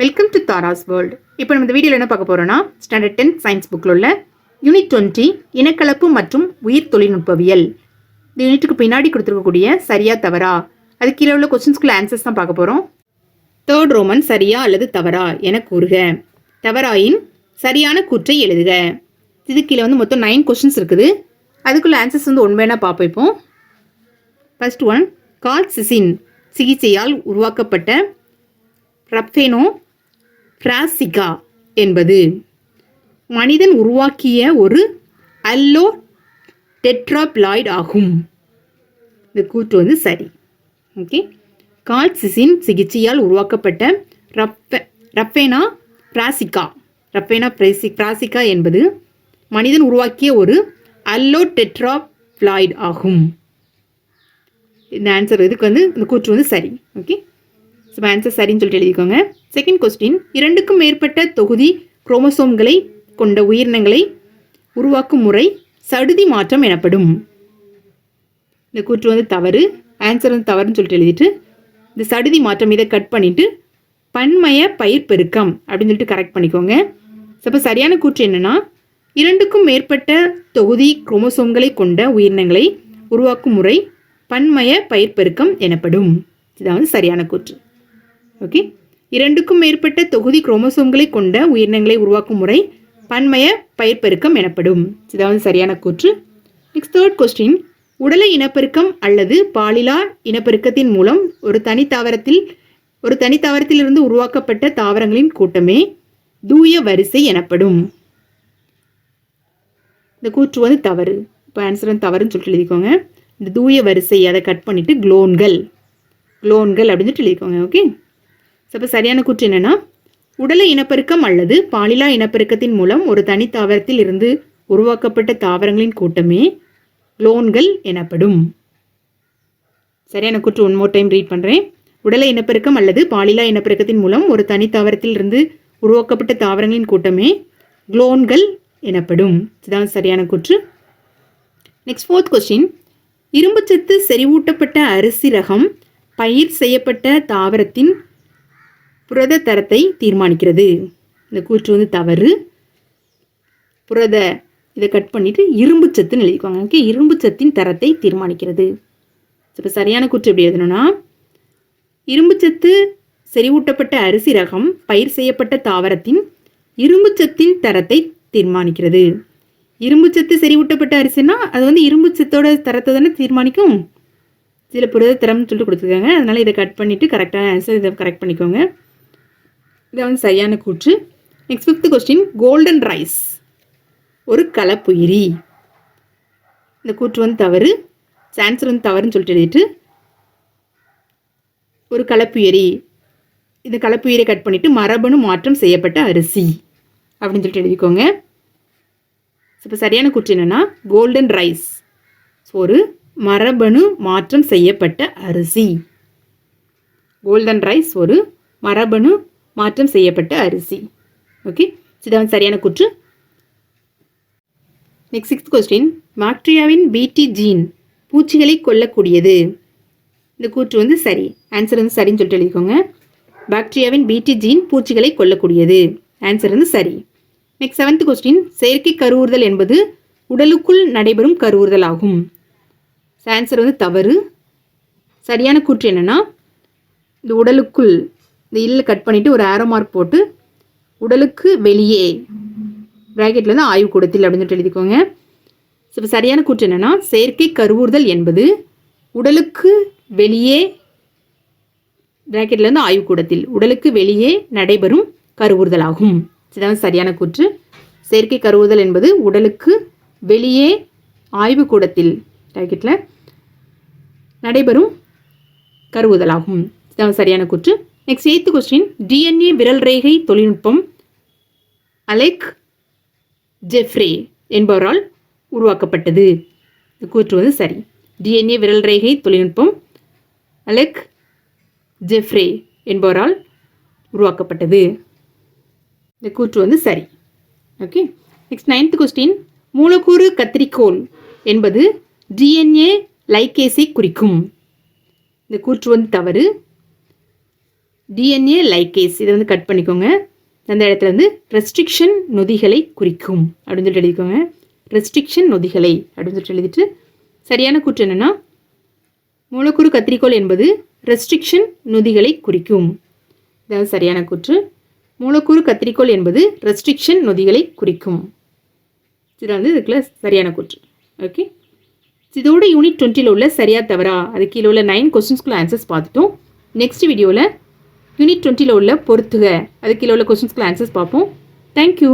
Welcome to Tara's world இப்போ நம்ம இந்த வீடியோவில் என்ன பார்க்க போகிறோம்னா ஸ்டாண்டர்ட் டென்த் சயின்ஸ் புக்கில் உள்ள யூனிட் டுவெண்ட்டி இனக்கலப்பு மற்றும் உயிர் தொழில்நுட்பவியல். இந்த யூனிட்டுக்கு பின்னாடி கொடுத்துருக்கக்கூடிய சரியா தவறா? அது கீழே உள்ள கொஸ்டின்ஸ்குள்ள ஆன்சர்ஸ் தான் பார்க்க போகிறோம் தேர்ட் ரோமன் சரியா அல்லது தவறா என கூறுக. தவறாயின் சரியான கூற்றை எழுதுக. இது கீழே வந்து மொத்தம் நைன் கொஸ்டின்ஸ் இருக்குது. அதுக்குள்ள ஆன்சர்ஸ் வந்து ஒன் வேணால் பார்ப்போம் இப்போ. ஃபர்ஸ்ட் ஒன் கால்சிசின் சிகிச்சையால் உருவாக்கப்பட்ட ரப்ஃபேனோ பிராசிகா என்பது மனிதன் உருவாக்கிய ஒரு அல்லோ டெட்ராப்ளாய்டு ஆகும். இந்த கூற்று வந்து சரி. ஓகே. கால்சிசின் சிகிச்சையால் உருவாக்கப்பட்ட ரப்ப ரப்பேனா பிராசிகா ரப்பேனா பிரேசி பிராசிகா என்பது மனிதன் உருவாக்கிய ஒரு அல்லோ டெட்ராப்ளாய்டு ஆகும். இந்த ஆன்சர் இதுக்கு வந்து இந்த கூற்று வந்து சரி. ஓகே. ஸோ ஆன்சர் சரின்னு சொல்லிட்டு எழுதிக்கோங்க. செகண்ட் கொஸ்டின் இரண்டுக்கும் மேற்பட்ட தொகுதி குரோமோசோம்களை கொண்ட உயிரினங்களை உருவாக்கும் முறை சடுதி மாற்றம் எனப்படும். இந்த கூற்று வந்து தவறு. ஆன்சர் வந்து தவறுன்னு சொல்லிட்டு எழுதிட்டு இந்த சடுதி மாற்றம் இதை கட் பண்ணிவிட்டு பன்மய பயிர் பெருக்கம் அப்படின்னு சொல்லிட்டு கரெக்ட் பண்ணிக்கோங்க. அப்போ சரியான கூற்று என்னென்னா இரண்டுக்கும் மேற்பட்ட தொகுதி குரோமோசோம்களை கொண்ட உயிரினங்களை உருவாக்கும் முறை பன்மய பயிர் பெருக்கம் எனப்படும். இதான் வந்து சரியான கூற்று. ஓகே இரண்டுக்கும் மேற்பட்ட தொகுதி குரோமோசோம்களை கொண்ட உயிரினங்களை உருவாக்கும் முறை பன்மய பயிர் பெருக்கம் எனப்படும். இதாவது சரியான கூற்று. நெக்ஸ்ட் தேர்ட் கொஸ்டின் உடலை இனப்பெருக்கம் அல்லது பாலிலா இனப்பெருக்கத்தின் மூலம் ஒரு தனி தாவரத்தில் ஒரு தனி தாவரத்திலிருந்து உருவாக்கப்பட்ட தாவரங்களின் கூட்டமே தூய வரிசை எனப்படும். இந்த கூற்று வந்து தவறு. இப்போ ஆன்சர் வந்து தவறுன்னு சொல்லிட்டு எழுதிக்கோங்க. இந்த தூய வரிசை அதை கட் பண்ணிவிட்டு குளோன்கள் குளோன்கள் அப்படின்னு சொல்லிட்டு எழுதிக்கோங்க ஓகே ஸோ இப்போ சரியான கூற்று என்னென்னா உடலை இனப்பெருக்கம் அல்லது பாலிலா இனப்பெருக்கத்தின் மூலம் ஒரு தனி தாவரத்தில் இருந்து உருவாக்கப்பட்ட தாவரங்களின் கூட்டமே குளோன்கள் எனப்படும். சரியான கூற்று ஒன் மோர் டைம் ரீட் பண்ணுறேன் உடலை இனப்பெருக்கம் அல்லது பாலிலா இனப்பெருக்கத்தின் மூலம் ஒரு தனி தாவரத்தில் இருந்து உருவாக்கப்பட்ட தாவரங்களின் கூட்டமே குளோன்கள் எனப்படும். இதுதான் சரியான கூற்று. நெக்ஸ்ட் ஃபோர்த் கொஸ்டின் இரும்புச்சத்து செறிவூட்டப்பட்ட அரிசி ரகம் பயிர் செய்யப்பட்ட தாவரத்தின் புரத தரத்தை தீர்மானிக்கிறது. இந்த கூற்று வந்து தவறு. புரத இதை கட் பண்ணிட்டு இரும்பு சத்துன்னு எழுதிக்குவாங்க. ஓகே இரும்பு சத்தின் தரத்தை தீர்மானிக்கிறது. இப்போ சரியான கூற்று எப்படி எழுதணும்னா இரும்பு சத்து செறிவூட்டப்பட்ட அரிசி ரகம் பயிர் செய்யப்பட்ட தாவரத்தின் இரும்பு சத்தின் தரத்தை தீர்மானிக்கிறது. இரும்பு சத்து செறிவூட்டப்பட்ட அரிசினா அது வந்து இரும்பு சத்தோட தரத்தை தானே தீர்மானிக்கும். சில புரத தரம்னு சொல்லிட்டு கொடுத்துருக்காங்க. அதனால் இதை கட் பண்ணிவிட்டு கரெக்டான ஆன்சர் இதை கரெக்ட் பண்ணிக்கோங்க. இதை வந்து சரியான கூற்று. Next fifth question golden rice ஒரு கலப்புயிரி. இந்த கூற்று வந்து தவறு. சான்சர் வந்து தவறுன்னு சொல்லிட்டு எழுதிட்டு ஒரு கலப்புயரி. இந்த கலப்புயிரை கட் பண்ணிவிட்டு மரபணு மாற்றம் செய்யப்பட்ட அரிசி அப்படின்னு சொல்லிட்டு எழுதிக்கோங்க. இப்போ சரியான கூற்று என்னென்னா கோல்டன் ரைஸ் ஒரு மரபணு மாற்றம் செய்யப்பட்ட அரிசி. கோல்டன் ரைஸ் ஒரு மரபணு மாற்றம் செய்யப்பட்ட அரிசி. ஓகே இதான் சரியான கூற்று. நெக்ஸ்ட் சிக்ஸ்த் கொஸ்டின் பாக்டீரியாவின் பிடி ஜீன் பூச்சிகளை கொல்லக்கூடியது. இந்த கூற்று வந்து சரி. ஆன்சர் வந்து சரின்னு சொல்லிட்டு எழுதிக்கோங்க. பாக்டீரியாவின் பிடி ஜீன் பூச்சிகளை கொல்லக்கூடியது. ஆன்சர் வந்து சரி. நெக்ஸ்ட் செவன்த் கொஸ்டின் செயற்கை கருவுறுதல் என்பது உடலுக்குள் நடைபெறும் கருவுறுதல் ஆகும். ஆன்சர் வந்து தவறு. சரியான கூற்று என்னென்னா இந்த உடலுக்குள் இந்த இல்ல கட் பண்ணிவிட்டு ஒரு ஆரோ மார்க் போட்டு உடலுக்கு வெளியே ப்ராக்கெட்டில் வந்து ஆய்வு கூடத்தில் அப்படின்னு சொல்லிட்டு எழுதிக்கோங்க. இப்போ சரியான கூற்று என்னென்னா செயற்கை கருவுறுதல் என்பது உடலுக்கு வெளியே ப்ராக்கெட்லேருந்து ஆய்வு கூடத்தில் உடலுக்கு வெளியே நடைபெறும் கருவுறுதல் ஆகும். இதுதான் சரியான கூற்று. செயற்கை கருவுறுதல் என்பது உடலுக்கு வெளியே ஆய்வு கூடத்தில் ப்ராக்கெட்டில் நடைபெறும் கருவுதலாகும் இதுதான் சரியான கூற்று. நெக்ஸ்ட் எய்த்து கொஸ்டின் டிஎன்ஏ விரல் ரேகை தொழில்நுட்பம். அலெக் ஜெஃப்ரே என்பவரால் உருவாக்கப்பட்டது. இந்த கூற்று வந்து சரி. டிஎன்ஏ விரல் ரேகை தொழில்நுட்பம். அலெக் ஜெஃப்ரே என்பவரால் உருவாக்கப்பட்டது. இந்த கூற்று வந்து சரி. ஓகே நெக்ஸ்ட் நைன்த் கொஸ்டின் மூலக்கூறு கத்திரிக்கோள் என்பது டிஎன்ஏ லைகேஸை குறிக்கும். இந்த கூற்று வந்து தவறு. டிஎன்ஏ லைகேஸ் இதை வந்து கட் பண்ணிக்கோங்க. அந்த இடத்துல வந்து ரெஸ்ட்ரிக்ஷன் நொதிகளை குறிக்கும் அப்படின்னு சொல்லிட்டு எழுதிக்கோங்க. ரெஸ்ட்ரிக்ஷன் நொதிகளை அப்படின்னு சொல்லிட்டு எழுதிட்டு சரியான கூற்று என்னென்னா மூலக்கூறு கத்திரிக்கோள் என்பது ரெஸ்ட்ரிக்ஷன் நொதிகளை குறிக்கும். இதாவது சரியான கூற்று. மூலக்கூறு கத்திரிக்கோள் என்பது ரெஸ்ட்ரிக்ஷன் நொதிகளை குறிக்கும். இது வந்து இதுக்குள்ள சரியான கூற்று. ஓகே இதோட யூனிட் டுவெண்ட்டியில் உள்ள சரியா தவறா? அது கீழே உள்ள நைன் கொஸ்டின்ஸ்குள்ள ஆன்சர்ஸ் பார்த்துட்டோம். நெக்ஸ்ட் வீடியோவில் யூனிட் டுவெண்ட்டியில் உள்ள பொறுத்துக. அது கீழே உள்ள கொஸ்டின்ஸ்க்குள்ள ஆன்சர்ஸ் பார்ப்போம். தேங்க்யூ